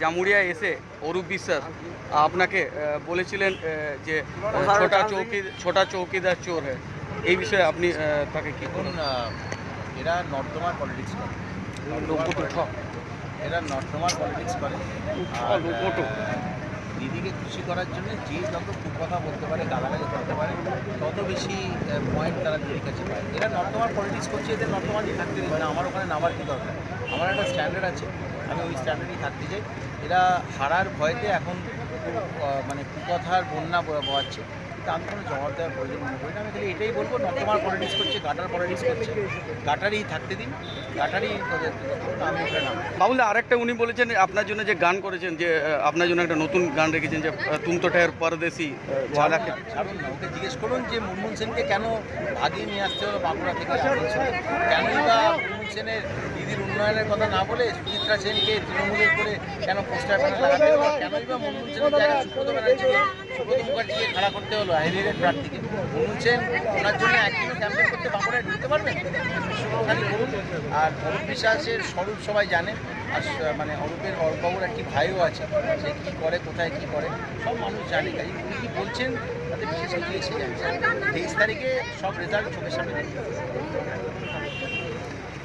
জামুরিয়া এসে অরূপ বিশ্বাস আপনাকে বলেছিলেন যে ছোটা চৌকি ছোটা চৌকিদার চোর হ্যাঁ। এই বিষয়ে আপনি তাকে কি করুন এরা নর্দমার পলিটিক্স করে। এরা নর্দমার পলিটিক্স করে। দিদিকে খুশি করার জন্য যে যত কথা বলতে পারে, গালাগালি করতে পারে, তত বেশি পয়েন্ট তারা দিদির কাছে পায়। এরা নর্দমার পলিটিক্স করছে, এদের নর্তমানই থাকতে দিন না। আমার ওখানে নামার কি দরকার? আমার একটা স্ট্যান্ডার্ড আছে। আমি ওই স্ট্যান্ডার্ডই থাকতে চাই। এরা হারার ভয়তে এখন মানে কুকথার বন্যা বয়ে বয়াচ্ছে কিন্তু আমি কোনো জবাব দেওয়ার প্রয়োজন মনে করি না। আমি খালি এটাই বলব নর্দমার পলিটিক্স করছে গাটার পলিটিক্স করছে। গাটারই থাকতে দিন গাটারই আমি ওখানে নাম বাবুল আরেকটা উনি বলেছেন আপনার জন্য যে গান করেছেন যে আপনার জন্য একটা নতুন গান রেখেছেন যে তুম তো ঠের পরদেশি ছাড়ুন না ওকে জিজ্ঞেস করুন যে মুনমুন সেনকে কেন ভাগিয়ে নিয়ে আসতে হলো বাঁকুড়া থেকে? কেনই বা মুনমুন সেনের দিদির উন্নয়নের কথা না বলে সুচিত্রা সেনকে তৃণমূলের করে কেন পোস্টার হলো কেনই বা মুনমুন সেনের জায়গায় সুব্রত ব্যানার্জিকে সুব্রত মুখার্জিকে খাড়া করতে হলো হাইরিয়ারের প্রার্থীকে। সেন, ওনার জন্য একদিনে ক্যাম্পেন করতে বাঁকুড়ায় ঢুকতে পারবেন খালি বলুন আর অরূপ বিশ্বাসের স্বরূপ সবাই জানে। আর মানে অরূপের অরূপবাবুর একটি ভাইও আছে, সে কী করে, কোথায়, কী করে, সব মানুষ জানে। তাই উনি কী বলছেন, তাতে বিশেষ কিছু এসে তেইশ তারিখে সব রেজাল্ট চোখের সামনে।